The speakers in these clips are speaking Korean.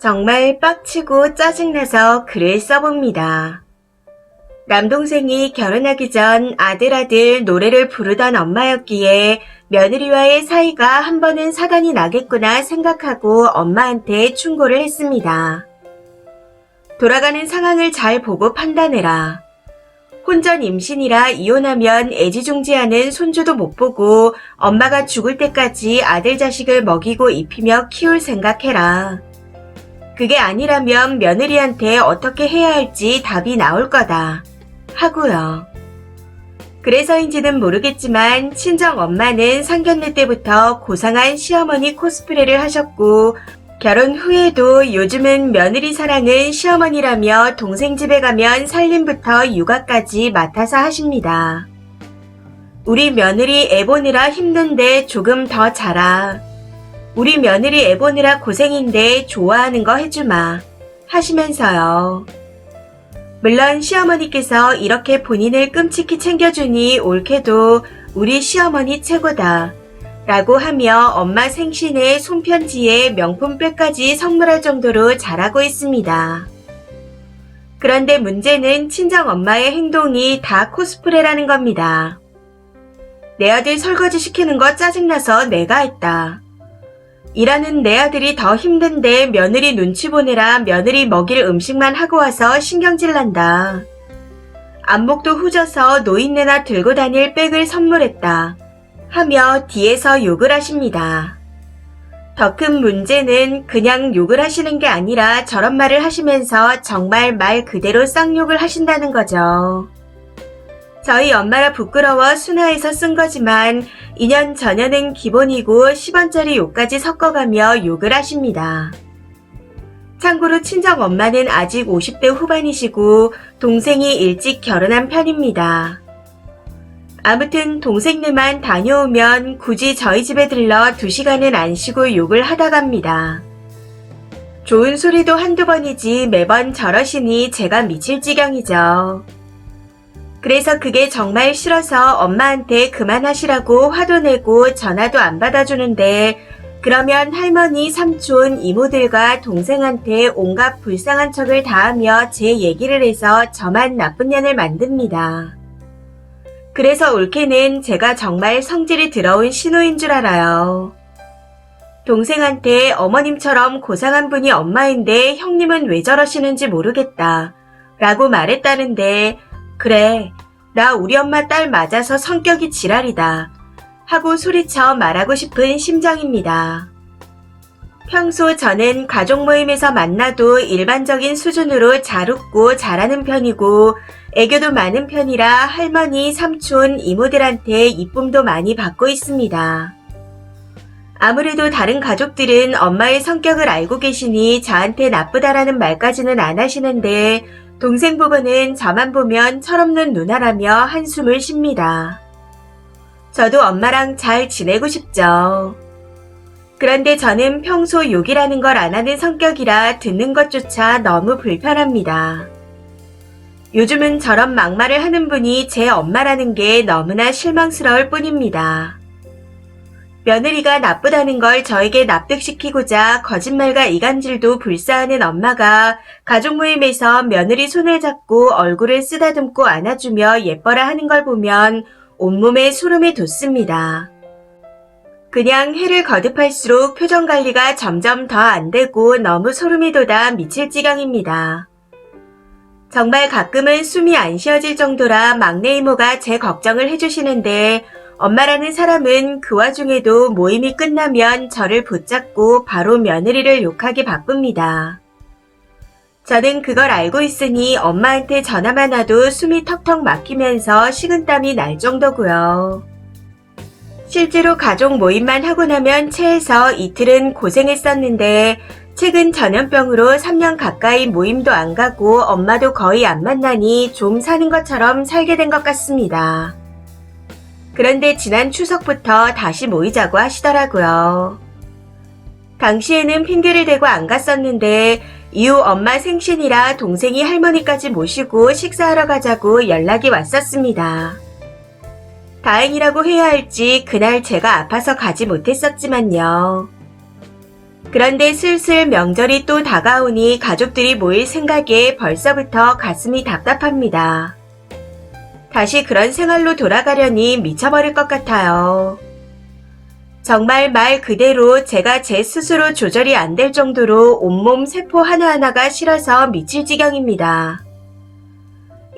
정말 빡치고 짜증나서 글을 써봅니다. 남동생이 결혼하기 전 아들 아들 노래를 부르던 엄마였기에 며느리와의 사이가 한 번은 사단이 나겠구나 생각하고 엄마한테 충고를 했습니다. 돌아가는 상황을 잘 보고 판단해라. 혼전 임신이라 이혼하면 애지중지하는 손주도 못 보고 엄마가 죽을 때까지 아들 자식을 먹이고 입히며 키울 생각해라. 그게 아니라면 며느리한테 어떻게 해야 할지 답이 나올 거다. 하고요. 그래서인지는 모르겠지만 친정 엄마는 상견례 때부터 고상한 시어머니 코스프레를 하셨고 결혼 후에도 요즘은 며느리 사랑은 시어머니라며 동생 집에 가면 살림부터 육아까지 맡아서 하십니다. 우리 며느리 애 보느라 힘든데 조금 더 자라. 우리 며느리 애 보느라 고생인데 좋아하는 거 해주마. 하시면서요. 물론 시어머니께서 이렇게 본인을 끔찍히 챙겨주니 옳게도 우리 시어머니 최고다. 라고 하며 엄마 생신에 손편지에 명품백까지 선물할 정도로 잘하고 있습니다. 그런데 문제는 친정 엄마의 행동이 다 코스프레라는 겁니다. 내 아들 설거지 시키는 거 짜증나서 내가 했다. 일하는 내 아들이 더 힘든데 며느리 눈치 보느라 며느리 먹일 음식만 하고 와서 신경질 난다. 안목도 후져서 노인네나 들고 다닐 백을 선물했다. 하며 뒤에서 욕을 하십니다. 더 큰 문제는 그냥 욕을 하시는 게 아니라 저런 말을 하시면서 정말 말 그대로 쌍욕을 하신다는 거죠. 저희 엄마라 부끄러워 순화해서 쓴 거지만 2년 전에는 기본이고 10원짜리 욕까지 섞어가며 욕을 하십니다. 참고로 친정 엄마는 아직 50대 후반이시고 동생이 일찍 결혼한 편입니다. 아무튼 동생네만 다녀오면 굳이 저희 집에 들러 2시간은 안 쉬고 욕을 하다 갑니다. 좋은 소리도 한두 번이지 매번 저러시니 제가 미칠 지경이죠. 그래서 그게 정말 싫어서 엄마한테 그만하시라고 화도 내고 전화도 안 받아주는데 그러면 할머니, 삼촌, 이모들과 동생한테 온갖 불쌍한 척을 다하며 제 얘기를 해서 저만 나쁜 년을 만듭니다. 그래서 올케는 제가 정말 성질이 들어온 신호인 줄 알아요. 동생한테 어머님처럼 고상한 분이 엄마인데 형님은 왜 저러시는지 모르겠다. 라고 말했다는데, 그래, 나 우리 엄마 딸 맞아서 성격이 지랄이다. 하고 소리쳐 말하고 싶은 심정입니다. 평소 저는 가족 모임에서 만나도 일반적인 수준으로 잘 웃고 잘하는 편이고 애교도 많은 편이라 할머니, 삼촌, 이모들한테 이쁨도 많이 받고 있습니다. 아무래도 다른 가족들은 엄마의 성격을 알고 계시니 저한테 나쁘다라는 말까지는 안 하시는데 동생 부부는 저만 보면 철없는 누나라며 한숨을 쉽니다. 저도 엄마랑 잘 지내고 싶죠. 그런데 저는 평소 욕이라는 걸 안 하는 성격이라 듣는 것조차 너무 불편합니다. 요즘은 저런 막말을 하는 분이 제 엄마라는 게 너무나 실망스러울 뿐입니다. 며느리가 나쁘다는 걸 저에게 납득시키고자 거짓말과 이간질도 불사하는 엄마가 가족 모임에서 며느리 손을 잡고 얼굴을 쓰다듬고 안아주며 예뻐라 하는 걸 보면 온몸에 소름이 돋습니다. 그냥 해를 거듭할수록 표정 관리가 점점 더 안 되고 너무 소름이 돋아 미칠 지경입니다. 정말 가끔은 숨이 안 쉬어질 정도라 막내 이모가 제 걱정을 해주시는데 엄마라는 사람은 그 와중에도 모임이 끝나면 저를 붙잡고 바로 며느리를 욕하기 바쁩니다. 저는 그걸 알고 있으니 엄마한테 전화만 와도 숨이 턱턱 막히면서 식은땀이 날 정도고요. 실제로 가족 모임만 하고 나면 체해서 이틀은 고생했었는데 최근 전염병으로 3년 가까이 모임도 안 가고 엄마도 거의 안 만나니 좀 사는 것처럼 살게 된 것 같습니다. 그런데 지난 추석부터 다시 모이자고 하시더라고요. 당시에는 핑계를 대고 안 갔었는데 이후 엄마 생신이라 동생이 할머니까지 모시고 식사하러 가자고 연락이 왔었습니다. 다행이라고 해야 할지 그날 제가 아파서 가지 못했었지만요. 그런데 슬슬 명절이 또 다가오니 가족들이 모일 생각에 벌써부터 가슴이 답답합니다. 다시 그런 생활로 돌아가려니 미쳐버릴 것 같아요. 정말 말 그대로 제가 제 스스로 조절이 안 될 정도로 온몸 세포 하나하나가 싫어서 미칠 지경입니다.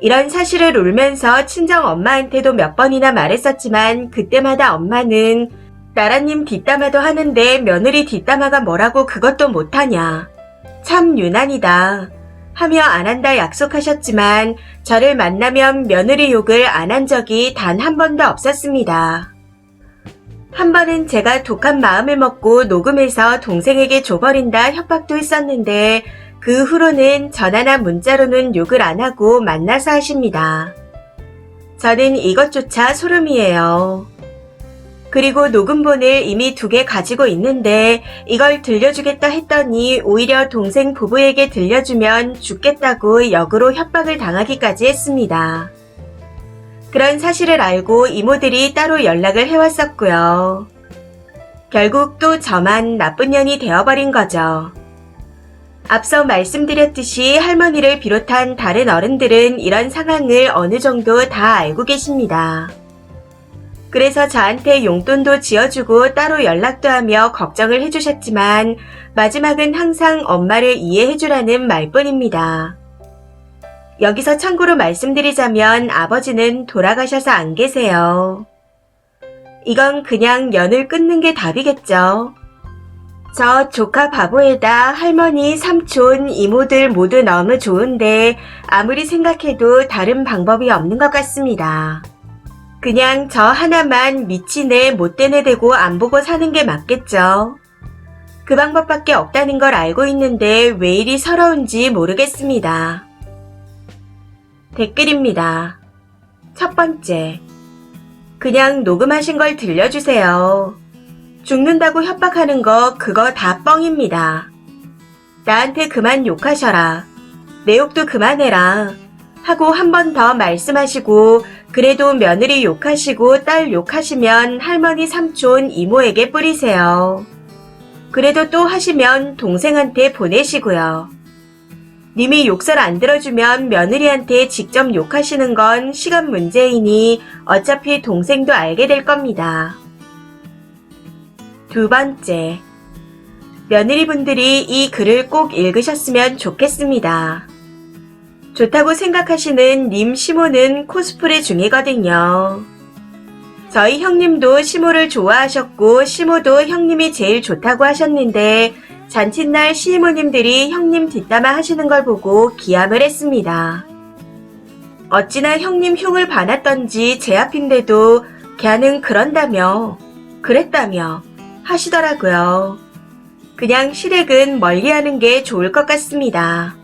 이런 사실을 울면서 친정 엄마한테도 몇 번이나 말했었지만 그때마다 엄마는 나라님 뒷담화도 하는데 며느리 뒷담화가 뭐라고 그것도 못하냐. 참 유난이다. 하며 안 한다 약속하셨지만 저를 만나면 며느리 욕을 안 한 적이 단 한 번도 없었습니다. 한 번은 제가 독한 마음을 먹고 녹음해서 동생에게 줘버린다 협박도 했었는데 그 후로는 전화나 문자로는 욕을 안 하고 만나서 하십니다. 저는 이것조차 소름이에요. 그리고 녹음본을 이미 두 개 가지고 있는데 이걸 들려주겠다 했더니 오히려 동생 부부에게 들려주면 죽겠다고 역으로 협박을 당하기까지 했습니다. 그런 사실을 알고 이모들이 따로 연락을 해왔었고요. 결국 또 저만 나쁜 년이 되어버린 거죠. 앞서 말씀드렸듯이 할머니를 비롯한 다른 어른들은 이런 상황을 어느 정도 다 알고 계십니다. 그래서 저한테 용돈도 지어주고 따로 연락도 하며 걱정을 해주셨지만 마지막은 항상 엄마를 이해해주라는 말뿐입니다. 여기서 참고로 말씀드리자면 아버지는 돌아가셔서 안 계세요. 이건 그냥 연을 끊는 게 답이겠죠. 저 조카 바보에다 할머니, 삼촌, 이모들 모두 너무 좋은데 아무리 생각해도 다른 방법이 없는 것 같습니다. 그냥 저 하나만 미친 애, 못된 애 되고 안 보고 사는 게 맞겠죠. 그 방법밖에 없다는 걸 알고 있는데 왜 이리 서러운지 모르겠습니다. 댓글입니다. 첫 번째. 그냥 녹음하신 걸 들려주세요. 죽는다고 협박하는 거 그거 다 뻥입니다. 나한테 그만 욕하셔라. 내 욕도 그만해라. 하고 한 번 더 말씀하시고 그래도 며느리 욕하시고 딸 욕하시면 할머니 삼촌 이모에게 뿌리세요. 그래도 또 하시면 동생한테 보내시고요. 님이 욕설 안 들어주면 며느리한테 직접 욕하시는 건 시간 문제이니 어차피 동생도 알게 될 겁니다. 두 번째. 며느리분들이 이 글을 꼭 읽으셨으면 좋겠습니다. 좋다고 생각하시는 님 시모는 코스프레 중이거든요. 저희 형님도 시모를 좋아하셨고 시모도 형님이 제일 좋다고 하셨는데 잔칫날 시모님들이 형님 뒷담화 하시는 걸 보고 기함을 했습니다. 어찌나 형님 흉을 봐놨던지 제 앞인데도 걔는 그런다며 그랬다며 하시더라고요. 그냥 시댁은 멀리하는 게 좋을 것 같습니다.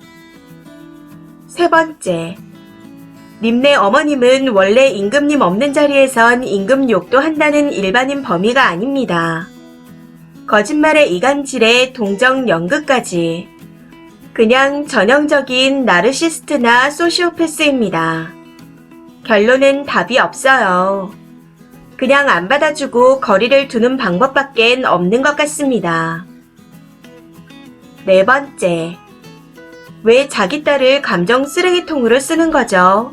세 번째. 님네 어머님은 원래 임금님 없는 자리에선 임금 욕도 한다는 일반인 범위가 아닙니다. 거짓말의 이간질에 동정 연극까지. 그냥 전형적인 나르시스트나 소시오패스입니다. 결론은 답이 없어요. 그냥 안 받아주고 거리를 두는 방법밖엔 없는 것 같습니다. 네 번째. 왜 자기 딸을 감정 쓰레기통으로 쓰는 거죠?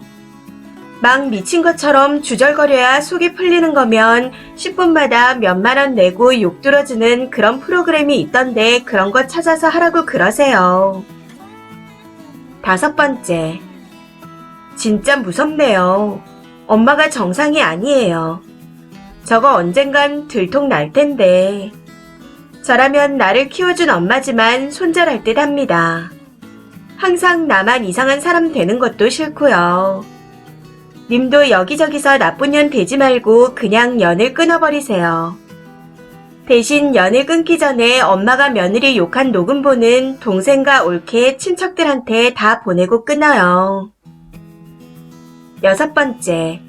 막 미친 것처럼 주절거려야 속이 풀리는 거면 10분마다 몇만 원 내고 욕 들어주는 그런 프로그램이 있던데 그런 거 찾아서 하라고 그러세요. 다섯 번째. 진짜 무섭네요. 엄마가 정상이 아니에요. 저거 언젠간 들통 날 텐데. 저라면 나를 키워준 엄마지만 손절할 듯 합니다. 항상 나만 이상한 사람 되는 것도 싫고요. 님도 여기저기서 나쁜 년 되지 말고 그냥 연을 끊어버리세요. 대신 연을 끊기 전에 엄마가 며느리 욕한 녹음본은 동생과 올케 친척들한테 다 보내고 끊어요. 여섯 번째.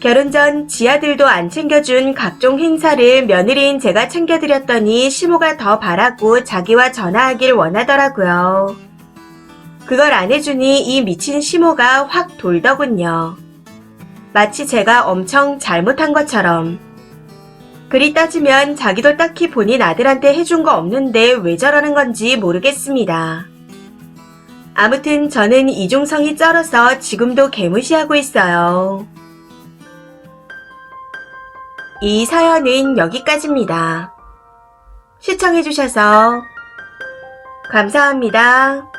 결혼 전 지아들도 안 챙겨준 각종 행사를 며느리인 제가 챙겨드렸더니 시모가 더 바라고 자기와 전화하길 원하더라고요. 그걸 안 해주니 이 미친 시모가 확 돌더군요. 마치 제가 엄청 잘못한 것처럼. 그리 따지면 자기도 딱히 본인 아들한테 해준 거 없는데 왜 저러는 건지 모르겠습니다. 아무튼 저는 이중성이 쩔어서 지금도 개무시하고 있어요. 이 사연은 여기까지입니다. 시청해주셔서 감사합니다.